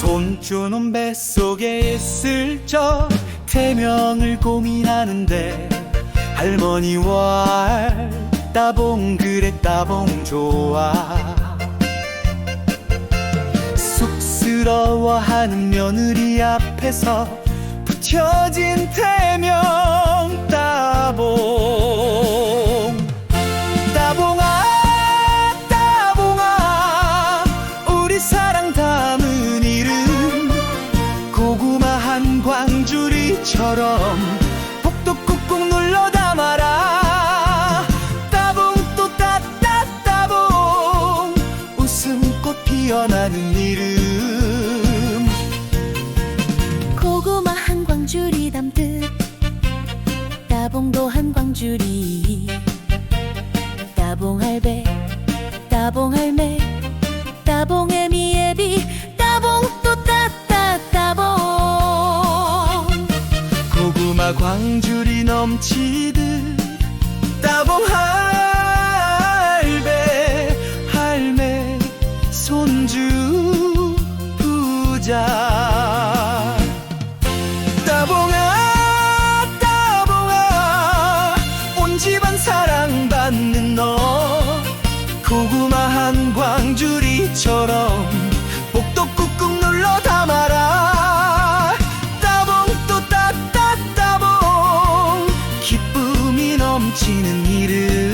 손주는 뱃속에 있을 적 태명을 고민하는데 할머니와 따봉 그래 따봉 좋아 쑥스러워하는 며느리 앞에서 붙여진 태명 따봉. 따봉아 따봉아 우리 사랑 담은 이름. 고구마 한 광주리처럼 복도 꾹꾹 눌러 담아라. 따봉 또 따따 따봉. 웃음꽃 피어나는 따봉도 한 광줄이 따봉할배 따봉할매 따봉의 미애비 따봉 또 따따 따봉. 고구마 광줄이 넘치듯 따봉 할배 할매 손주 부자 광줄이처럼 복도 꾹꾹 눌러 담아라. 따봉 또 따따 따봉. 기쁨이 넘치는 이름